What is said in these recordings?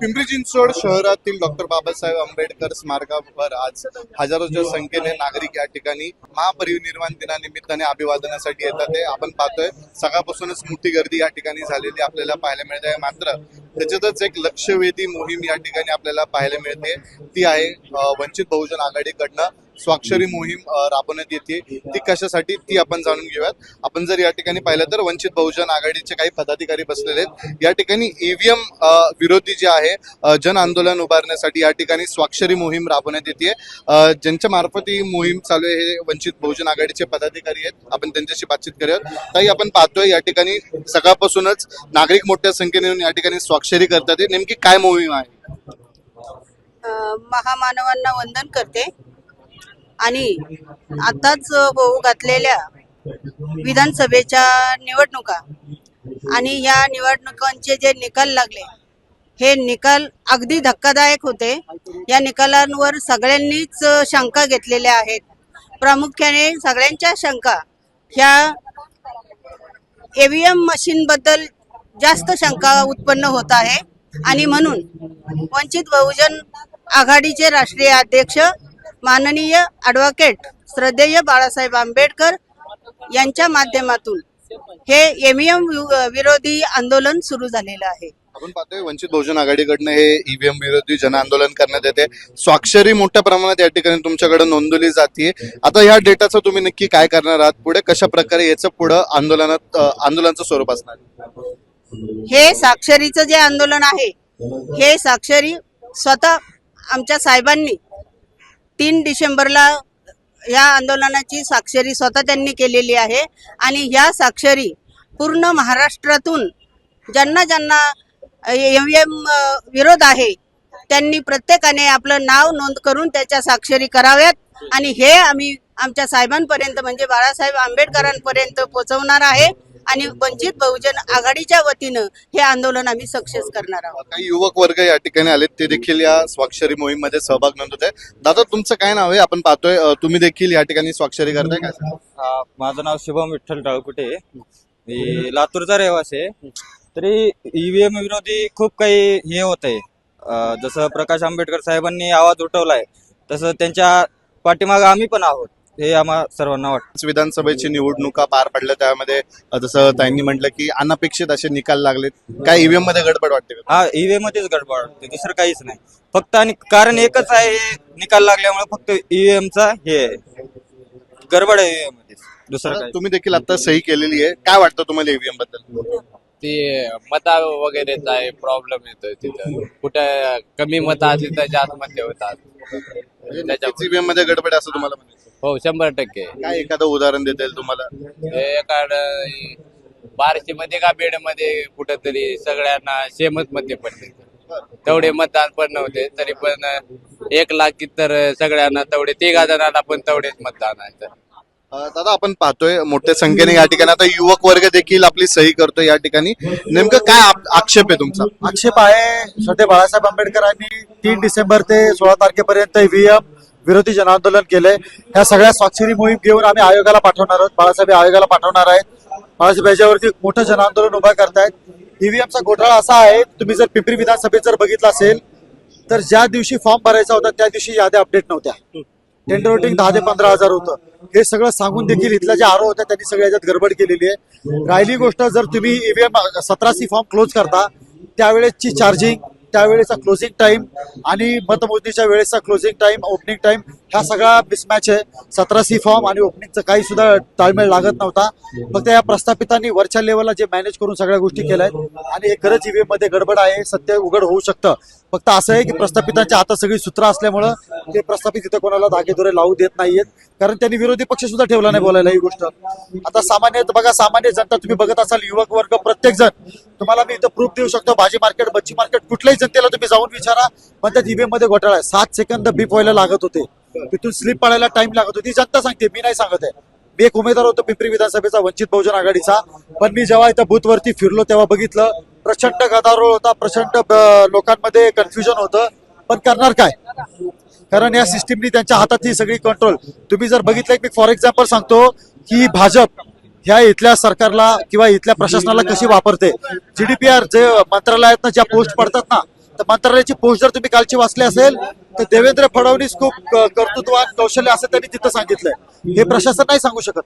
पिंपरी चिंचवड शहरातील डॉक्टर बाबासाहेब आंबेडकर स्मारकावर आज हजारोच्या संख्येने नागरिक या ठिकाणी महापरिनिर्वाण दिनानिमित्ताने अभिवादनासाठी येतात. आहे आपण पाहतोय. सकाळपासूनच मोठी गर्दी या ठिकाणी झालेली आपल्याला पाहायला मिळते. आहे मात्र त्याच्यातच एक लक्षवेधी मोहीम या ठिकाणी आपल्याला पाहायला मिळते. ती आहे वंचित बहुजन आघाडीकडनं स्वाक्षरी मोहीम राबवण्यात येते. ती कशासाठी ती आपण जाणून घेऊयात. आपण जर या ठिकाणी पाहिलं तर वंचित बहुजन आघाडीचे काही पदाधिकारी बसलेले आहेत. या ठिकाणी ईव्हीएम विरोधी जे आहे जन आंदोलन उभारण्यासाठी या ठिकाणी स्वाक्षरी मोहीम राबवण्यात येते. ज्यांच्या मार्फत ही मोहीम चालू आहे हे वंचित बहुजन आघाडीचे पदाधिकारी आहेत. आपण त्यांच्याशी बातचीत करूयात. काही आपण पाहतोय या ठिकाणी सकाळपासूनच नागरिक मोठ्या संख्येने या ठिकाणी स्वाक्षरी करतात. नेमकी काय मोहीम आहे? महामानवांना वंदन करते. आणि आताच होऊ घातलेल्या विधानसभेच्या निवडणुका आणि या निवडणुकांचे जे निकाल लागले हे निकाल अगदी धक्कादायक होते. या निकालांवर सगळ्यांनीच शंका घेतलेल्या आहेत. प्रामुख्याने सगळ्यांच्या शंका ह्या ईव्हीएम मशीनबद्दल जास्त शंका उत्पन्न होत आहे. आणि म्हणून वंचित बहुजन आघाडीचे राष्ट्रीय अध्यक्ष माननीय ॲडव्होकेट श्रद्धेय बाळासाहेब आंबेडकर यांच्या माध्यमातून हे एमईएम विरोधी आंदोलन सुरू झालेलं आहे. आपण पाहतोय वंचित बहुजन आघाडीकडनं हे ईव्हीएम विरोधी जन आंदोलन करण्यात येते. स्वाक्षरी मोठ्या प्रमाणात या ठिकाणी तुमच्याकडे नोंदवली जाते. आता या डेटाचं तुम्ही नक्की काय करणार आहात? पुढे कशा प्रकारे याचं पुढं आंदोलनात आंदोलनाचं स्वरूप असणार? हे साक्षरीचं जे आंदोलन आहे हे साक्षरी स्वतः आमच्या साहेबांनी तीन डिसेंबरला या आंदोलनाची साक्षरी स्वतः त्यांनी केलेली आहे. आणि ह्या साक्षरी पूर्ण महाराष्ट्रातून ज्यांना ज्यांना एम एम विरोध आहे त्यांनी प्रत्येकाने आपलं नाव नोंद करून त्याच्या साक्षरी कराव्यात. आणि हे आम्ही आमच्या साहेबांपर्यंत म्हणजे बाळासाहेब आंबेडकरांपर्यंत पोहोचवणार आहे. आणि वंचित बहुजन आघाडीच्या वतीनं हे आंदोलन आम्ही सक्सेस करणार आहोत. काही युवक वर्ग या ठिकाणी आलेत ते देखील या स्वाक्षरी मोहीममध्ये सहभाग नोंदवत आहे दादा तुमचं काय नाव आहे? आपण पाहतोय तुम्ही देखील या ठिकाणी स्वाक्षरी करताय काय माझं नाव शुभम विठ्ठल टाळकुटे मी लातूरचा रहिवासी आहे. तरी ईव्हीएम विरोधी खूप काही हे होत आहे जसं प्रकाश आंबेडकर साहेबांनी आवाज उठवलाय तसं त्यांच्या पाठीमागं आम्ही पण आहोत. हे आम्हा सर्वांना वाटतं. विधानसभेची निवडणुका पार पडल्या त्यामध्ये जसं त्यांनी म्हटलं की अनपेक्षित असे निकाल लागलेत. काय ईव्हीएममध्ये गडबड वाटते? हा ईव्हीएम मध्येच गडबड वाटते दुसरं काहीच नाही. फक्त आणि कारण एकच आहे हे निकाल लागल्यामुळे फक्त ईव्हीएमचा हे आहे. गडबड आहे ईव्हीएममध्ये दुसरं काही तुम्ही देखील आता सही केलेली आहे. काय वाटतं तुम्हाला ईव्हीएमबद्दल? ते मता वगैरेचा आहे प्रॉब्लेम येतोय तिथं. कुठं कमी मतं असली तर जास्त मते होतात त्याच्या ईव्हीएममध्ये गडबड आहे असं तुम्हाला म्हणायचं. हो शंभर टक्के. काय एखादं उदाहरण देता येईल तुम्हाला? हे बारशे मध्ये का बेडमध्ये कुठंतरी सगळ्यांना सेमच मते पडले तेवढे मतदान पण नव्हते तरी पण एक लाख तर सगळ्यांना तेवढे तिघा जणांना पण तेवढेच मतदान आहे. दादा आपण पाहतोय मोठ्या संख्येने या ठिकाणी. आता युवक वर्ग देखील आपली सही करतोय या ठिकाणी. नेमकं काय आक्षेप आहे तुमचा? आक्षेप आहे श्रद्धे बाळासाहेब आंबेडकरांनी तीन डिसेंबर ते सोळा तारखेपर्यंत ईव्हीएम विरोधी जनआंदोलन केलंय ह्या सगळ्या स्वाक्षरी मोहीम घेऊन आम्ही आयोगाला पाठवणार आहोत. बाळासाहेब आयोगाला पाठवणार आहेत. बाळासाहेब याच्यावरती मोठं जनआंदोलन उभं करतायत. ईव्हीएमचा घोटाळा असा आहे तुम्ही जर पिंपरी विधानसभेत जर बघितला असेल तर ज्या दिवशी फॉर्म भरायचा होता त्या दिवशी याद्या अपडेट नव्हत्या. टेंडर वोटिंग दहा ते पंधरा हजार होतं. हे सगळं सांगून देखील इथल्या ज्या आरो होत्या त्यांनी सगळ्या याच्यात गडबड केलेली आहे. राहिली गोष्ट जर तुम्ही ईव्हीएम सतरासी फॉर्म क्लोज करता त्यावेळेसची चार्जिंग त्यावेळेचा क्लोजिंग टाइम आणि मतमोजणीच्या वेळेचा क्लोजिंग टाइम ओपनिंग टाईम हा सगळा मिसमॅच आहे. सतरा सी फॉर्म आणि ओपनिंगचं काही सुद्धा ताळमेळ लागत नव्हता. फक्त या प्रस्थापितांनी वरच्या लेवलला जे मॅनेज करून सगळ्या गोष्टी केल्या आहेत. आणि हे खरंच ईव्हीएममध्ये गडबड आहे सत्य उघड होऊ शकतं. फक्त असं आहे की प्रस्थापितांच्या हातात सगळी सूत्र असल्यामुळं ते प्रस्थापित इथे कोणाला धागेदोरे लावू देत नाहीयेत. कारण त्यांनी विरोधी पक्ष सुद्धा ठेवला नाही बोलायला ही गोष्ट. आता सामान्य बघा सामान्य जनता तुम्ही बघत असाल युवक वर्ग प्रत्येक जण तुम्हाला मी इथं प्रूफ देऊ शकतो भाजी मार्केट मच्छी मार्केट कुठल्याही जनतेला तुम्ही जाऊन विचारा. पण त्या ईव्हीएममध्ये घोटाळा आहे. सात सेकंद बीप व्हायला लागत होते. तिथून स्लिप पडायला टाइम लागत होती. जनता सांगते मी नाही सांगत आहे. मी एक उमेदवार होतो पिंपरी विधानसभेचा वंचित बहुजन आघाडीचा. पण मी जेव्हा इथं बूथवरती फिरलो तेव्हा बघितलं प्रचंड गदारोळ होता प्रचंड लोकांमध्ये कन्फ्युजन होतं. पण करणार काय? कारण या सिस्टीमनी त्यांच्या हातात ही सगळी कंट्रोल तुम्ही जर बघितलं मी फॉर एक्झाम्पल सांगतो की भाजप ह्या इथल्या सरकारला किंवा इथल्या प्रशासनाला कशी वापरते? जीडीपीआर जे मंत्रालयातनं ज्या पोस्ट पडतात ना तर मंत्रालयाची पोस्ट जर तुम्ही कालची वाचली असेल तर देवेंद्र फडणवीस खूप कर्तृत्वान कौशल्य असं त्यांनी तिथं सांगितलंय. हे प्रशासन नाही सांगू शकत.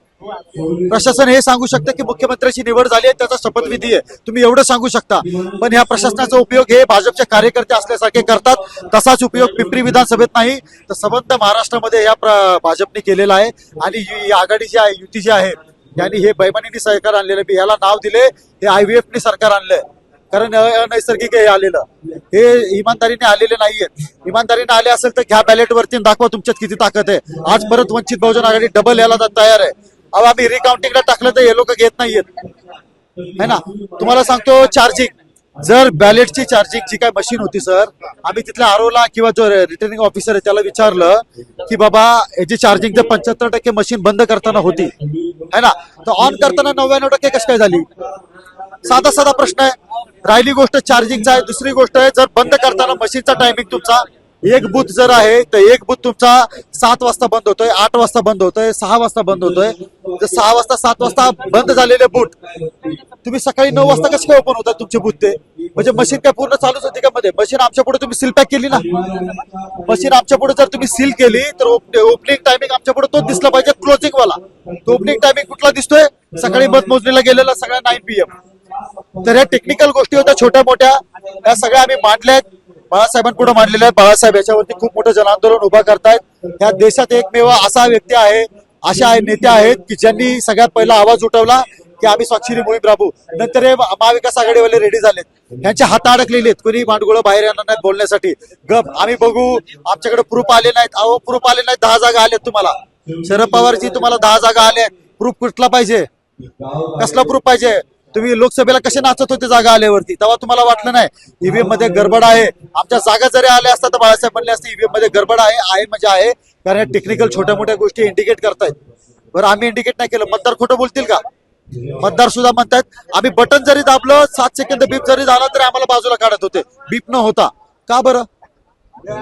प्रशासन हे सांगू शकतं की मुख्यमंत्र्याची निवड झाली आहे त्याचा शपथविधी आहे. तुम्ही एवढं सांगू शकता. पण ह्या प्रशासनाचा उपयोग हे भाजपचे कार्यकर्ते असल्यासारखे करतात. तसाच उपयोग पिंपरी विधानसभेत नाही. तर संबंध महाराष्ट्रामध्ये या भाजपने केलेला आहे. आणि ही आघाडी जी आहे युती जी आहे. यांनी हे बैमानीने सरकार आणलेलं मी याला नाव दिले हे आयव्हीएफने सरकार आणलंय. कारण अ- अनैसर्गिक हे आलेलं. हे इमानदारीने आलेले नाहीयेत. इमानदारीने आले असेल तर घ्या बॅलेट वरती दाखवा तुमच्यात किती ताकद आहे. आज परत वंचित बहुजन आघाडी डबल याला तयार आहे. अहो आम्ही रिकाउंटिंगला टाकलं तर हे लोक घेत नाहीयेत. है ना? तुम्हाला सांगतो चार्जिंग जर बॅलेटची चार्जिंग जी काय मशीन होती सर आम्ही तिथल्या आरोला किंवा जो रिटर्निंग ऑफिसर आहे त्याला विचारलं की बाबा याची चार्जिंग जर पंच्याहत्तर टक्के मशीन बंद करताना होती है ना? तर ऑन करताना नव्याण्णव टक्के कशी काय झाली? साधा साधा प्रश्न आहे. राहिली गोष्ट चार्जिंगचा आहे दुसरी गोष्ट आहे जर बंद करताना मशीनचा टायमिंग तुमचा एक बूथ जर आहे तर एक बूथ तुमचा सात वाजता बंद होतोय आठ वाजता बंद होतोय सहा वाजता बंद होतोय. जर सहा वाजता सात वाजता बंद झालेले बूट तुम्ही सकाळी नऊ वाजता कसे काय ओपन होतात तुमचे बूथ ते? म्हणजे मशीन काय पूर्ण चालूच होती का मध्ये? मशीन आमच्या पुढे तुम्ही सील पॅक केली ना? मशीन आमच्या पुढे जर तुम्ही सील केली तर ओपनिंग टायमिंग आमच्या पुढे तोच दिसला पाहिजे क्लोजिंग वाला. तो ओपनिंग टायमिंग कुठला दिसतोय? सकाळी मतमोजणीला गेलेला सगळ्या नाईन पीएम तर ह्या टेक्निकल गोष्टी होत्या छोट्या मोठ्या या सगळ्या आम्ही मांडल्या आहेत बाळासाहेबांपुढे मांडलेल्या आहेत बाळासाहेब याच्यावरती खूप मोठं जनांदोलन उभा करतायत. ह्या देशात एकमेव असा व्यक्ती आहे अशा नेते आहेत की ज्यांनी सगळ्यात पहिला आवाज उठवला की आम्ही स्वाक्षरी मोहीम राबू नंतर हे महाविकास आघाडीवाले रेडी झालेत. यांचे हात अडकलेले आहेत. कोणी मांडगुळं बाहेर येणार नाहीत बोलण्यासाठी. गप आम्ही बघू. आमच्याकडे प्रूफ आले नाहीत. अहो प्रूफ आले नाहीत. दहा जागा आल्यात तुम्हाला. शरद पवारजी तुम्हाला दहा जागा आल्या प्रूफ कुठला पाहिजे? कसला प्रूफ पाहिजे? तुम्ही लोकसभेला कसे नाचत होते जागा आल्यावरती? तेव्हा तुम्हाला वाटलं नाही ईव्हीएममध्ये गडबड आहे. आमच्या जागा जरी आल्या असतात तर बाळासाहेब म्हणले असते ईव्हीएममध्ये गडबड आहे आहे म्हणजे आहे कारण टेक्निकल छोट्या मोठ्या गोष्टी इंडिकेट करतायत. बरं आम्ही इंडिकेट नाही केलं. मतदार खोटं बोलतील का? मतदार सुद्धा म्हणतायत आम्ही बटन जरी दाबलं सात सेकंद बीप जरी झाला तरी आम्हाला बाजूला काढत होते. बीप न होता. का बरं?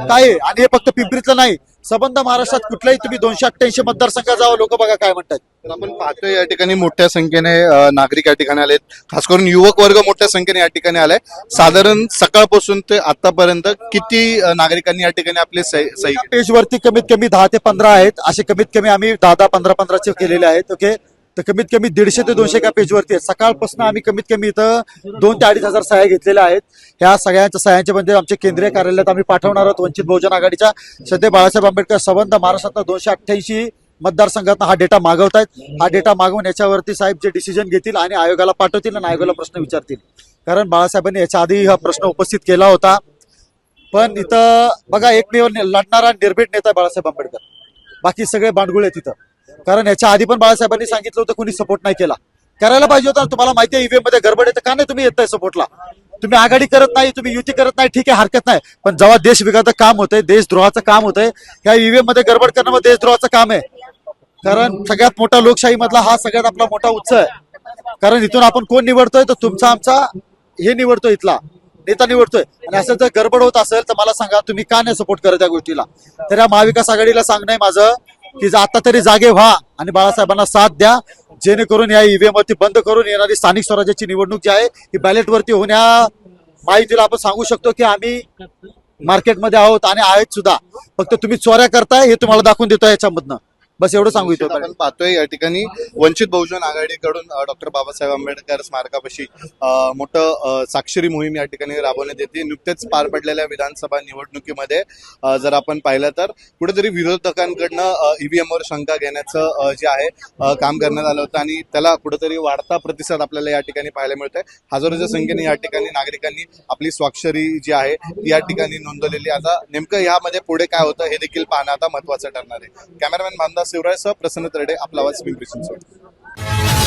काय आणि हे फक्त पिंपरीतलं नाही. सबंध महाराष्ट्रात कुठल्याही तुम्ही दोनशे अठ्ठ्याऐंशी मतदारसंघात जावं लोक बघा काय म्हणतात तर आपण पाहतोय या ठिकाणी मोठ्या संख्येने अ, नागरिक या ठिकाणी आलेत. खास करून युवक वर्ग मोठ्या संख्येने या ठिकाणी आलाय. साधारण सकाळपासून ते आतापर्यंत किती अ, नागरिकांनी या ठिकाणी आपले सही सही एका पेजवरती कमीत कमी दहा ते पंधरा आहेत. असे कमीत कमी आम्ही दहा दहा पंधरा पंधराचे केलेले आहेत ओके तर कमीत कमी दीडशे ते दोनशे एका पेजवरती आहे. सकाळपासून आम्ही कमीत कमी इथं दोन ते अडीच हजार सह्या घेतलेल्या आहेत. ह्या सगळ्यांच्या सह्यांच्या मध्ये आमच्या केंद्रीय कार्यालयात आम्ही पाठवणार आहोत. वंचित बहुजन आघाडीच्या सध्या बाळासाहेब आंबेडकर संबंध महाराष्ट्रातनं दोनशे अठ्ठ्याऐंशी मतदारसंघात हा डेटा मागवतायत. हा डेटा मागवून याच्यावरती साहेब जे डिसिजन घेतील आणि आयोगाला पाठवतील आणि आयोगाला प्रश्न विचारतील. कारण बाळासाहेबांनी याच्या आधी हा प्रश्न उपस्थित केला होता. पण इथं बघा एकमेव लढणारा निर्भीड नेता बाळासाहेब आंबेडकर. बाकी सगळे बांडगुळ आहेत तिथं कारण याच्या आधी पण बाळासाहेबांनी सांगितलं होतं कोणी सपोर्ट नाही केला. करायला पाहिजे होता तुम्हाला माहिती आहे ईव्हीएममध्ये गडबड येतं का नाही तुम्ही येत सपोर्टला तुम्ही आघाडी करत नाही तुम्ही युती करत नाही ठीक आहे हरकत नाही. पण जेव्हा देश विकाचं काम होतंय देशद्रोहाचं काम होतंय ह्या ईव्हीएममध्ये गडबड करणं मग देशद्रोहाचं काम आहे. कारण सगळ्यात मोठा लोकशाही मधला हा सगळ्यात आपला मोठा उत्सव आहे. कारण इथून आपण कोण निवडतोय तर तुमचा आमचा हे निवडतोय इथला. नेता निवडतोय. आणि असं जर गडबड होत असेल तर मला सांगा तुम्ही का नाही सपोर्ट करत या गोष्टीला? तर या महाविकास आघाडीला सांगणं आहे माझं की आता तरी जागे व्हा आणि बाळासाहेबांना साथ द्या. जेणेकरून या ईव्हीएम वरती बंद करून येणारी स्थानिक स्वराज्याची निवडणूक जी आहे ही बॅलेट वरती होण्या माहितीला आपण सांगू शकतो की आम्ही मार्केटमध्ये आहोत आणि आहेत सुद्धा. फक्त तुम्ही चोऱ्या करताय हे तुम्हाला दाखवून देतोय याच्यामधनं. बस एवढं सांगू इच्छितो आपण पाहतोय. या ठिकाणी वंचित बहुजन आघाडीकडून डॉक्टर बाबासाहेब आंबेडकर स्मारकापाशी मोठं साक्षरी मोहीम या ठिकाणी राबवण्यात येते. नुकतेच पार पडलेल्या विधानसभा निवडणुकीमध्ये जर आपण पाहिलं तर कुठेतरी विरोधकांकडनं ईव्हीएम वर शंका घेण्याचं जे आहे काम करण्यात आलं होतं आणि त्याला कुठेतरी वाढता प्रतिसाद आपल्याला या ठिकाणी पाहायला मिळतोय. हजारोच्या संख्येने या ठिकाणी नागरिकांनी आपली स्वाक्षरी जी आहे ती या ठिकाणी नोंदवलेली. आता नेमकं यामध्ये पुढे काय होतं हे देखील पाहणं आता महत्वाचं ठरणार आहे. कॅमेरामॅन मानदा शिवराय सह प्रसन्न तरडे आपला आवाज पिंपरी चिंचवड